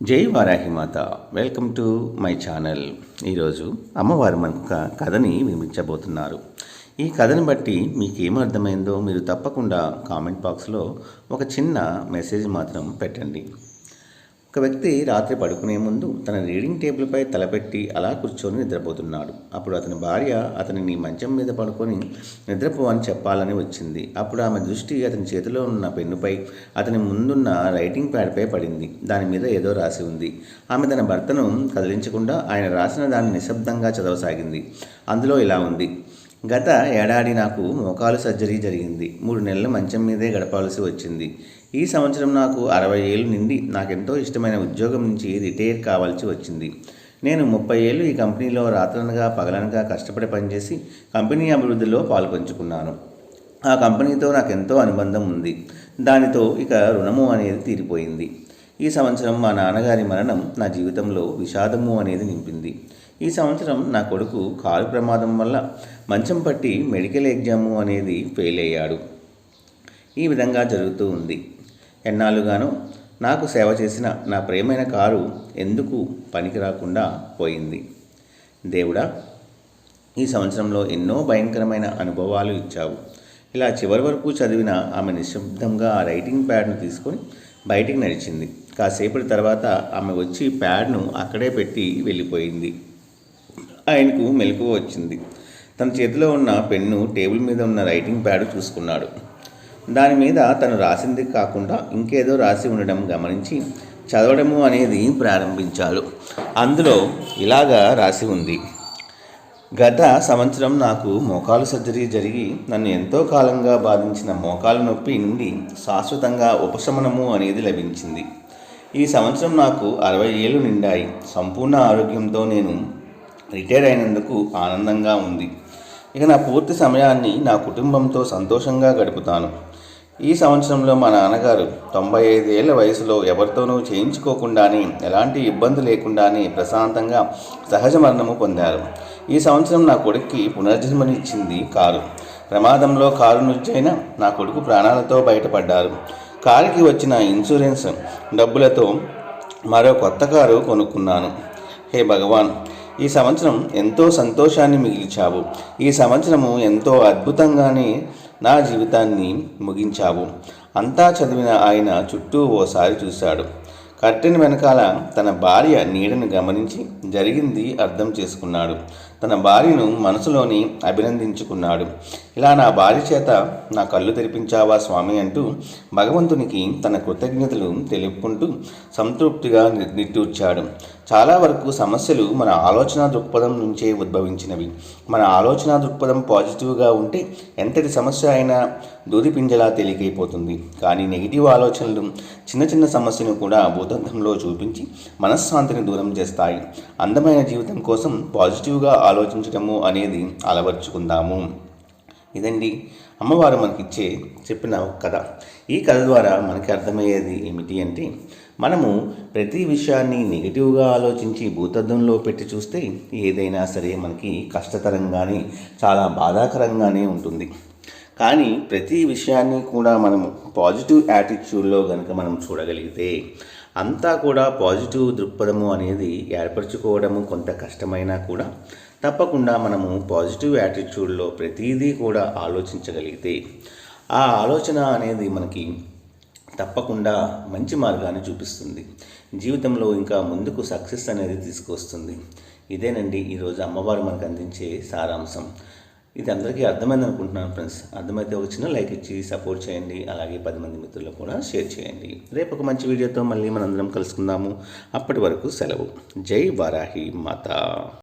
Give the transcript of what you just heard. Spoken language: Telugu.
జై Varahi Mata welcome to my channel. ఈరోజు అమ్మవారు మనకు ఒక కథని వినిపించబోతున్నారు. ఈ కథను బట్టి మీకు ఏమర్థమైందో మీరు తప్పకుండా కామెంట్ బాక్స్లో ఒక చిన్న మెసేజ్ మాత్రం పెట్టండి. ఒక వ్యక్తి రాత్రి పడుకునే ముందు తన రీడింగ్ టేబుల్పై తలపెట్టి అలా కూర్చొని నిద్రపోతున్నాడు. అప్పుడు అతని భార్య అతనిని మంచం మీద పడుకొని నిద్రపో అని చెప్పాలని వచ్చింది. అప్పుడు ఆమె దృష్టి అతని చేతిలో ఉన్న పెన్నుపై అతని ముందున్న రైటింగ్ ప్యాడ్పై పడింది. దాని మీద ఏదో రాసి ఉంది. ఆమె తన భర్తను కదిలించకుండా ఆయన రాసిన దాన్ని నిశ్శబ్దంగా చదవసాగింది. అందులో ఇలా ఉంది. గత ఏడాది నాకు మోకాలు సర్జరీ జరిగింది. మూడు నెలలు మంచం మీదే గడపాల్సి వచ్చింది. ఈ సంవత్సరం నాకు అరవై ఏళ్ళు నిండి నాకెంతో ఇష్టమైన ఉద్యోగం నుంచి రిటైర్ కావాల్సి వచ్చింది. నేను ముప్పై ఏళ్ళు ఈ కంపెనీలో రాత్రనగా పగలనగా కష్టపడి పనిచేసి కంపెనీ అభివృద్ధిలో పాల్పంచుకున్నాను ఆ కంపెనీతో నాకు ఎంతో అనుబంధం ఉంది. దానితో ఇక రుణము అనేది తీరిపోయింది. ఈ సంవత్సరం మా నాన్నగారి మరణం నా జీవితంలో విషాదము అనేది నింపింది. ఈ సంవత్సరం నా కొడుకు కారు ప్రమాదం వల్ల మంచం పట్టి మెడికల్ ఎగ్జాము అనేది ఫెయిల్ అయ్యాడు. ఈ విధంగా జరుగుతూ ఉంది. ఎన్నాళ్ళుగానో నాకు సేవ చేసిన నా ప్రేమైన కారు ఎందుకు పనికి రాకుండా పోయింది. దేవుడా ఈ సంవత్సరంలో ఎన్నో భయంకరమైన అనుభవాలు ఇచ్చావు. ఇలా చివరి వరకు చదివిన ఆమె నిశ్శబ్దంగా ఆ రైటింగ్ ప్యాడ్ను తీసుకొని బయటికి నడిచింది. కాసేపటి తర్వాత ఆమె వచ్చి ప్యాడ్ను అక్కడే పెట్టి వెళ్ళిపోయింది. ఆయనకు మెలకువ వచ్చింది. తన చేతిలో ఉన్న పెన్ను టేబుల్ మీద ఉన్న రైటింగ్ ప్యాడ్ చూసుకున్నాడు. దాని మీద తను రాసింది కాకుండా ఇంకేదో రాసి ఉండడం గమనించి చదవడము అనేది ప్రారంభించాడు. అందులో ఇలాగా రాసి ఉంది. గత సంవత్సరం నాకు మోకాలు సర్జరీ జరిగి నన్ను ఎంతో కాలంగా బాధించిన మోకాలు నొప్పి నుండి శాశ్వతంగా ఉపశమనము అనేది లభించింది. ఈ సంవత్సరం నాకు అరవై ఏళ్ళు నిండాయి. సంపూర్ణ ఆరోగ్యంతో నేను రిటైర్ అయినందుకు ఆనందంగా ఉంది. ఇక నా పూర్తి సమయాన్ని నా కుటుంబంతో సంతోషంగా గడుపుతాను. ఈ సంవత్సరంలో మా నాన్నగారు తొంభై ఐదు వయసులో ఎవరితోనూ చేయించుకోకుండానే ఎలాంటి ఇబ్బంది లేకుండానే ప్రశాంతంగా సహజ మరణము పొందారు. ఈ సంవత్సరం నా కొడుక్కి పునర్జన్మనిచ్చింది కారు. ప్రమాదంలో కారు నుంచైనా నా కొడుకు ప్రాణాలతో బయటపడ్డారు. కారుకి వచ్చిన ఇన్సూరెన్స్ డబ్బులతో మరో కొత్త కారు కొనుక్కున్నాను. హే భగవాన్ ఈ సంవత్సరం ఎంతో సంతోషాన్ని మిగిల్చావు. ఈ సంవత్సరము ఎంతో అద్భుతంగానే నా జీవితాన్ని ముగించావు. అంతా చదివిన ఆయన చుట్టూ ఓసారి చూశాడు. కర్టెన్ వెనకాల తన భార్య నీడను గమనించి జరిగింది అర్థం చేసుకున్నాడు. తన భార్యను మనసులోని అభినందించుకున్నాడు. ఇలా నా భార్య చేత నా కళ్ళు తెరిపించావా స్వామి అంటూ భగవంతునికి తన కృతజ్ఞతలు తెలుపుకుంటూ సంతృప్తిగా నిట్టూర్చాడు. చాలా వరకు సమస్యలు మన ఆలోచన దృక్పథం నుంచే ఉద్భవించినవి. మన ఆలోచన దృక్పథం పాజిటివ్గా ఉంటే ఎంతటి సమస్య అయినా దూదిపింజలా తేలికైపోతుంది. కానీ నెగిటివ్ ఆలోచనలు చిన్న చిన్న సమస్యను కూడా భూతంధంలో చూపించి మనశ్శాంతిని దూరం చేస్తాయి. అందమైన జీవితం కోసం పాజిటివ్గా ఆలోచించటము అనేది అలవర్చుకుందాము. ఇదండి అమ్మవారు మనకిచ్చే చెప్పిన ఒక కథ. ఈ కథ ద్వారా మనకి అర్థమయ్యేది ఏమిటి అంటే మనము ప్రతి విషయాన్ని నెగిటివ్గా ఆలోచించి భూతద్దంలో పెట్టి చూస్తే ఏదైనా సరే మనకి కష్టతరంగానే చాలా బాధాకరంగానే ఉంటుంది. కానీ ప్రతి విషయాన్ని కూడా మనము పాజిటివ్ యాటిట్యూడ్లో కనుక మనం చూడగలిగితే అంతా కూడా పాజిటివ్ దృక్పథము అనేది ఏర్పరచుకోవడము కొంత కష్టమైనా కూడా తప్పకుండా మనము పాజిటివ్ యాటిట్యూడ్లో ప్రతిదీ కూడా ఆలోచించగలిగితే ఆ ఆలోచన అనేది మనకి తప్పకుండా మంచి మార్గాన్ని చూపిస్తుంది. జీవితంలో ఇంకా ముందుకు సక్సెస్ అనేది తీసుకొస్తుంది. ఇదేనండి ఈరోజు అమ్మవారు మనకు అందించే సారాంశం. ఇది అందరికీ అర్థమైంది అనుకుంటున్నాను ఫ్రెండ్స్. అర్థమైతే ఒక చిన్న లైక్ ఇచ్చి సపోర్ట్ చేయండి. అలాగే పది మంది మిత్రులకు కూడా షేర్ చేయండి. రేపు ఒక మంచి వీడియోతో మళ్ళీ మనందరం కలుసుకుందాము. అప్పటి వరకు సెలవు. జై వారాహి మాత.